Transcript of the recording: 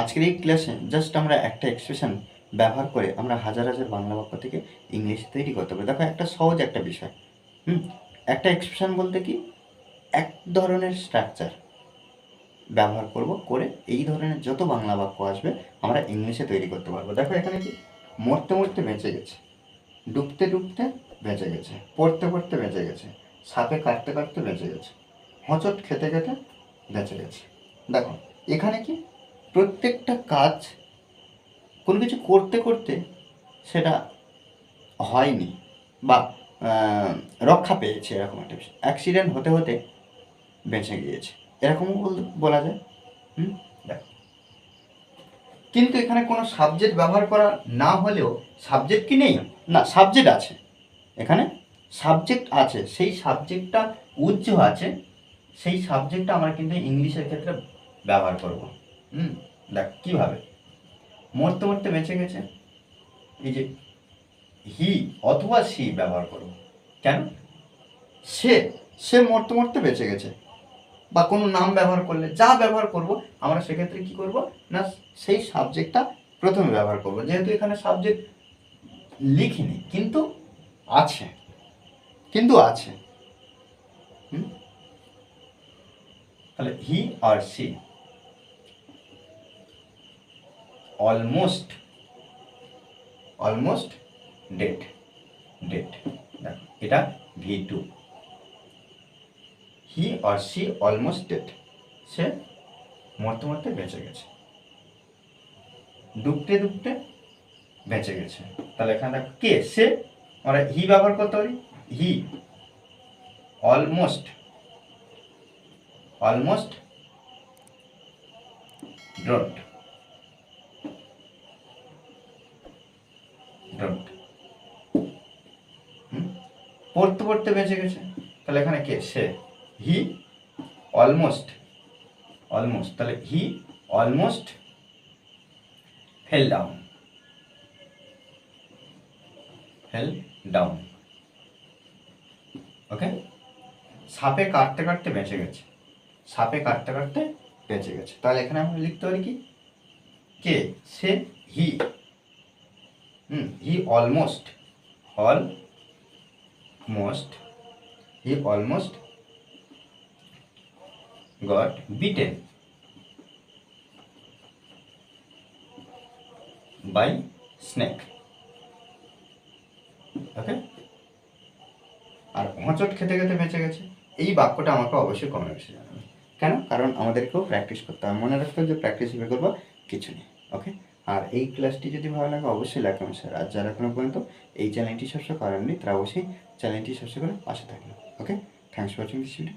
আজকের এই ক্লাসে জাস্ট আমরা একটা এক্সপ্রেশন ব্যবহার করে আমরা হাজার হাজার বাংলা বাক্য থেকে ইংলিশ তৈরি করতে পারি। দেখো, একটা সহজ একটা বিষয়। হুম? একটা এক্সপ্রেশন বলতে কি? এক ধরনের স্ট্রাকচার ব্যবহার করব করে এই ধরনের যত বাংলা বাক্য আসবে আমরা ইংলিশে তৈরি করতে পারব। দেখো, এখানে কি? মরতে মরতে বেঁচে গেছে। ডুবতে ডুবতে বেঁচে গেছে। পড়তে পড়তে বেঁচে গেছে। সাপে কাটতে কাটতে বেঁচে গেছে। হোঁচট খেতে খেতে বেঁচে গেছে। দেখো, এখানে কি? প্রত্যেকটা কাজ কোনো কিছু করতে করতে সেটা হয়নি বা রক্ষা পেয়েছে এরকম একটা বিষয়। অ্যাক্সিডেন্ট হতে হতে বেঁচে গিয়েছে। এরকমও বল- যায়। হুম? কিন্তু এখানে কোনো সাবজেক্ট ব্যবহার করা না হলেও সাবজেক্ট কি নেই? না সাবজেক্ট আছে। এখানে সাবজেক্ট আছে। সেই সাবজেক্টটা উচ্চ আছে। সেই সাবজেক্টটা আমরা কিন্তু ইংলিশের ক্ষেত্রে ব্যবহার করব। হুম, দেখ, কীভাবে? মরতে মরতে বেঁচে গেছে। এই যে হি অথবা সি ব্যবহার করব কেন? সে সে মরতে মরতে বেঁচে গেছে। বা কোনো নাম ব্যবহার করলে, যা ব্যবহার করব, আমরা সেক্ষেত্রে কি করব? না, সেই সাবজেক্টটা প্রথমে ব্যবহার করব। যেহেতু এখানে সাবজেক্ট লিখিনি, কিন্তু আছে। কিন্তু আছে। তাহলে he R see almost almost dead dead দেখো এটা ভি টু হি আর সি অলমোস্ট ডেট সে মরতে মরতে বেঁচে গেছে। ডুবতে ডুবতে বেঁচে গেছে। তাহলে এখানে দেখো কে? সে। আমরা হি ব্যবহার করতে পারি। হি অলমোস্ট অলমোস্ট ড্রট পড়তে পড়তে বেঁচে গেছে। তাহলে এখানে কে? সে। He almost. অলমোস্ট। তাহলে he almost fell down. Fell down. Okay? সাপে কাটতে কাটতে বেঁচে গেছে। সাপে কাটতে কাটতে বেঁচে গেছে। তাহলে এখানে আমরা লিখতে পারি কি? কে? সে he. Hmm, he almost. Almost he almost got beaten by snake. Okay আর হোঁচট খেতে খেতে বেঁচে গেছে। এই বাক্যটা আমাকে অবশ্যই কমে বেশি জানাবে। কেন? কারণ আমাদেরকেও প্র্যাকটিস করতে হবে। মনে রাখতে হবে যে প্র্যাকটিস করব, কিছু নেই। ওকে আর এই ক্লাসটি যদি ভালো লাগে, অবশ্যই লাইক কমেন্ট শেয়ার আর যারা এখনও পর্যন্ত এই চ্যানেলটি সবসময় করেননি, তারা অবশ্যই চ্যানেলটি সবসময় করে পাশে থাকবেন। Okay thanks for watching this video